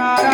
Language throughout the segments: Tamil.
Mara.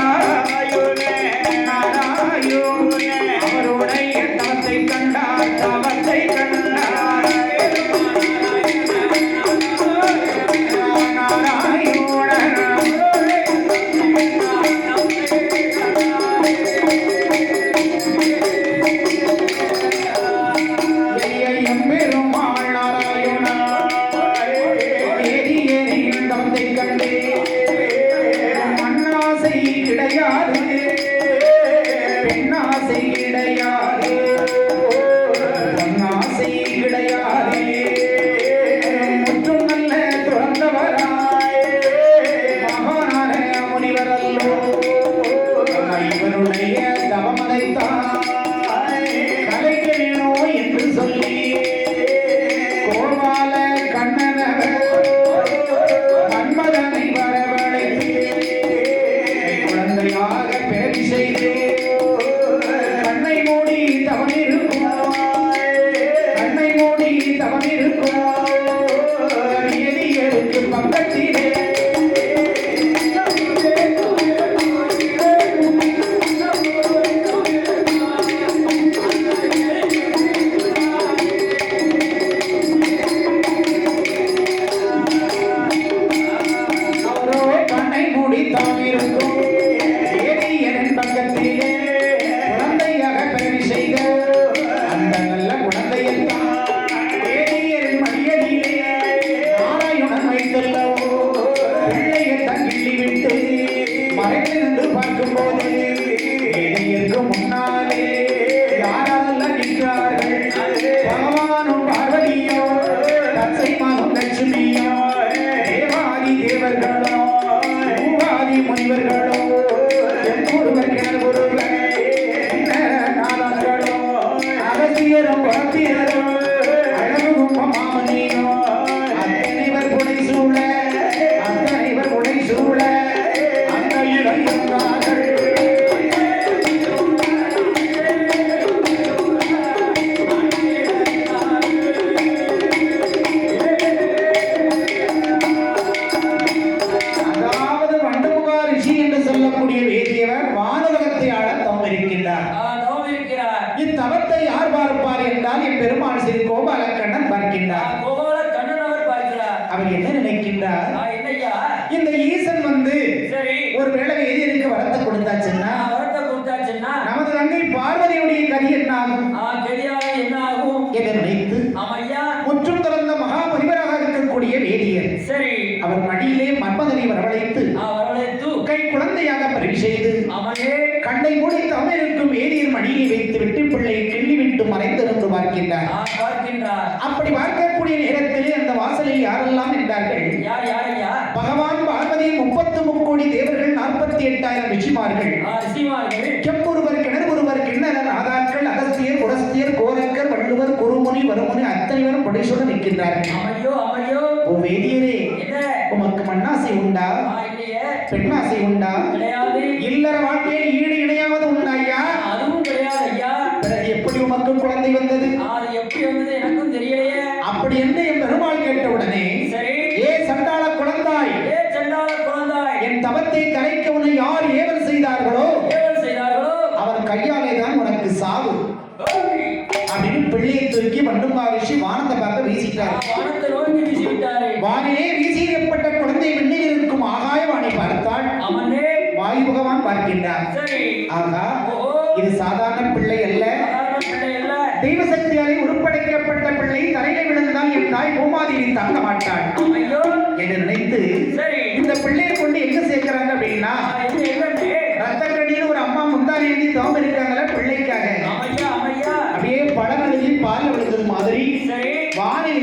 நாராயணன் வைத்துள்ளவோ பிள்ளையை பார்க்கும் போது இந்த ஈசன் வந்து ஒரு வேளை நான் வரத்தை கொடுத்தாச்சுன்னா நமது தங்கை பார்வதியுடைய கதி என்ன ஆகும் ஆ தெரியாது என்ன ஆகும் என்று நினைத்து ஆமையா முற்றும் திறந்த மகா முனிவராக இருக்கக்கூடிய வேதியர் சரி அவர் மடியிலே மன்மதனை வரவழைத்து ஆ வரவழைத்து கை குழந்தையாக பரிவு செய்து ஆமையே கண்ணை மூடி தமிழ் இருக்கும் வேதியர் மடியிலே வைத்து விட்டு பிள்ளை கிள்ளி விட்டு மறைந்திருந்து பார்க்கின்றார். பார்க்கின்றார். அப்படி பார்க்கக்கூடிய நேரத்திலே அந்த வாசலில் யாரெல்லாம் என்றார்கள் யார் யார் ஐயா? பகவான் பார்வதி முப்பத்து முக்கோடி தேவர்கள் நாற்பத்தி எட்டாயிரம் ரிஷிமார்கள். ஆ ரிஷிமார்கள். செம்பொருவர் கிணறு ஒருவர் கிண்ணறர் ஆதாக்கள் அகஸ்தியர் குரஸ்தியர் கோரக்கர் வள்ளுவர் குருமுனி வருமுனி அத்தனைவரும் புடைசுடன் நிற்கின்றார்கள். அமையோ அமையோ ஓ வேதியரே உமக்கு மண்ணாசை உண்டா? பெண்ணாசை உண்டா கிடையாது. இல்லற வாழ்க்கையில் ஈடு இணையாவது உண்டா ஐயா? அதுவும் கிடையாது ஐயா. பிறகு எப்படி உமக்கு குழந்தை வந்தது? அது எப்படி வந்தது எனக்கும் தெரியலையே. அப்படி என்று என் பெருமாள் கேட்டவுடனே சரி. ஏ சண்டாள குழந்தாய் ஏ செண்டாள குழந்தாய்? என் தவத்தை கலைக்க இது சாதாரண பிள்ளை அல்ல. சாதாரண பிள்ளை அல்ல. தெய்வ சக்தியாலே உருப்படைக்கப்பட்ட பிள்ளை தரையில விழுந்தால் என் தாய் பூமாதேவி தாங்க மாட்டாள். என்று நினைத்து சரி. இந்த பிள்ளையை கொண்டு எங்க சேர்க்கிறாங்க அப்படின்னா? ரத்த கண்ணீர் ஒரு அம்மா முந்தானி எழுதி தவம் இருக்காங்களா பிள்ளைக்காக. அப்படியே பழம் எழுதி பால் விழுந்தது மாதிரி வானில்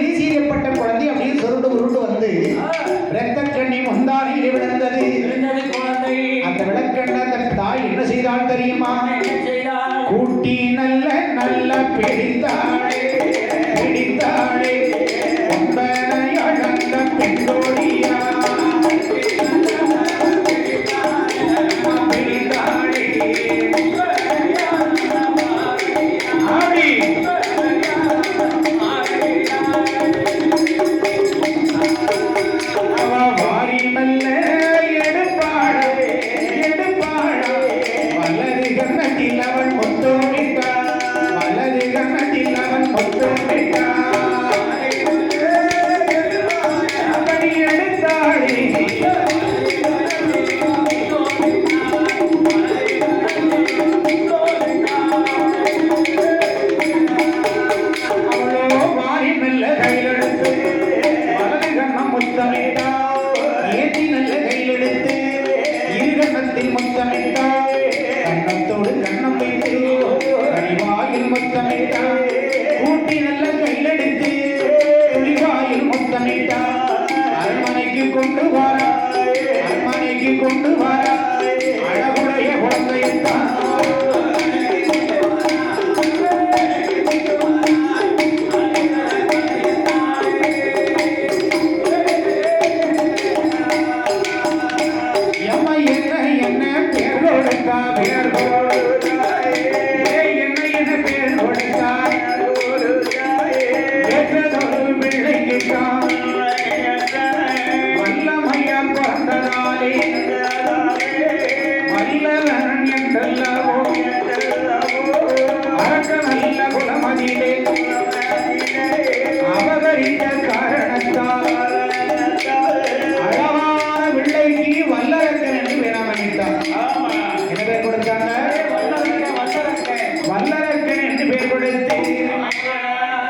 கொண்டு வரா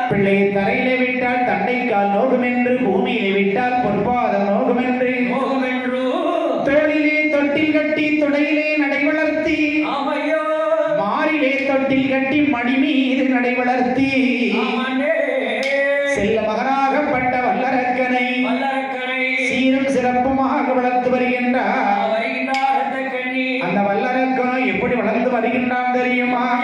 பிள்ளையை தரையிலே விட்டால் தண்டை கால் நோகும் என்று பூமியிலே விட்டால் பொற்பாதம் நோகும் என்று தோளிலே தொட்டில் கட்டி துடையிலே நடை வளர்த்தி. மாறிலே தொட்டில் கட்டி மணி மீது நடை வளர்த்தி செல்ல மகனாக வருகின்றார். அந்த வல்லரக்கனும் எப்படி வளர்ந்து வருகின்றான் தெரியுமா?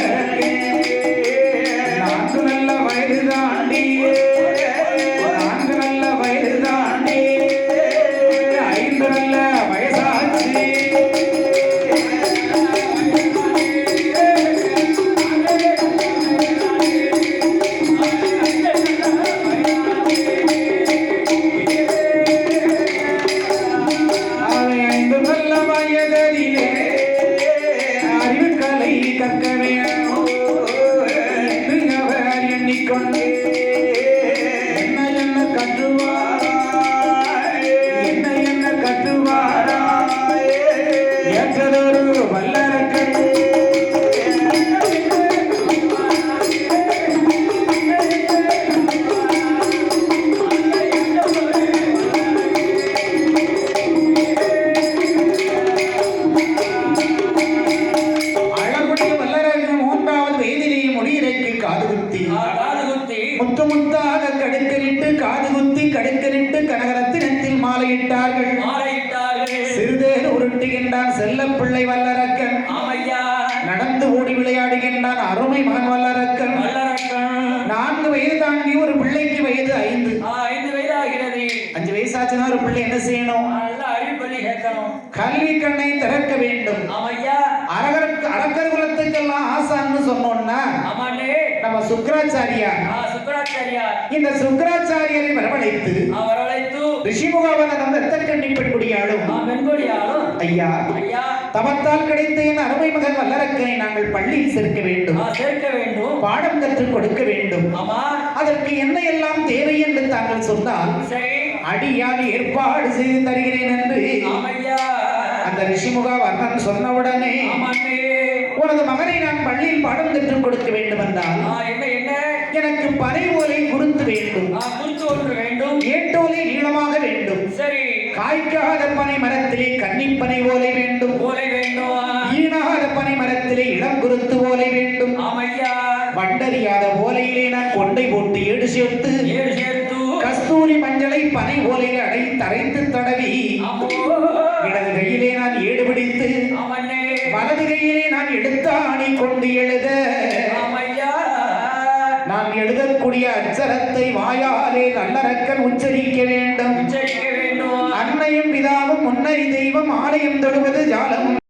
காது குத்தி. முத்து முத்தாக கடுக்கரிட்டு காது குத்தி கடுக்கரிட்டு கனகரத்தினத்தில் மாலையிட்டார்கள். சிறுதேர் உருட்டுகின்றான் செல்ல பிள்ளை வல்லரக்கன் நடந்து ஓடி விளையாடுகின்றான் அருமை மகன் வல்லரக்கன். நான்கு வயது தாண்டி ஒரு பிள்ளைக்கு வயது ஐந்து. ஐந்து வயதாகிறது. அஞ்சு வயசாச்சுன்னா ஒரு பிள்ளை என்ன செய்யணும்? கல்வி கண்ணை திறக்க வேண்டும். அரகருக்கு அரக்கர் குலத்துக்கெல்லாம் ஆசான்னு சொன்னோம்னா நம்ம சுக்கராச்சாரியா சுக்கராச்சாரியார். இந்த சுக்கராச்சாரியரை வரவழைத்து ரிஷிமுகாவனம் ரத்தக்கண்ணி பெண்குடியாளும்? ஆ பெண்கொடியாலும் ஐயா ஐயா. தவத்தால் கிடைத்த என் அருமை மகன் வல்லரக்கனை நாங்கள் பள்ளியில் சேர்க்க வேண்டும். சேர்க்க வேண்டும். பாடம் கற்றுக் கொடுக்க வேண்டும். ஆமா. அதற்கு என்ன எல்லாம் தேவை என்று தாங்கள் சொன்னால் அடியால் ஏற்பாடு செய்து தருகிறேன் என்று. அந்த ரிஷிமுகா வர்ணன் சொன்னவுடனே உனது மகனை நான் பள்ளியில் பாடம் கற்றுக் கொடுக்க வேண்டும் என்றால் என்ன என்ன எனக்கு பனை ஓலை குறுத்து வேண்டும் ஆ குறித்து ஒன்று வேண்டும் ஏட்டோலை நீளமாக வேண்டும் சரி காய்க்காத பனை மரத்திலே கன்னிப்பனை ஓலை வேண்டும். ஓலை வேண்டும். ஈனாத பனை மரத்திலே இளம் குருத்து ஓலை வேண்டும். ஆமையா. வண்டறியாத ஓலையிலே நான் கொண்டை போட்டு ஏடு சேர்த்து ஏழு சேர்த்து. கஸ்தூரி மஞ்சளை பனை ஓலையில் அடை தரைத்து தடவி இடது கையிலே நான் ஏடு பிடித்து வலது கையிலே நான் எடுத்த ஆணி கொண்டு எழுத நான் எழுதக்கூடிய அச்சரத்தை வாயாலே நல்லரக்கன் உச்சரிக்க வேண்டும். உச்சரிக்க வேண்டும்? அன்னையும் பிதாவும் முன்னறி தெய்வம் ஆலயம் தொடுவது ஜாலம்.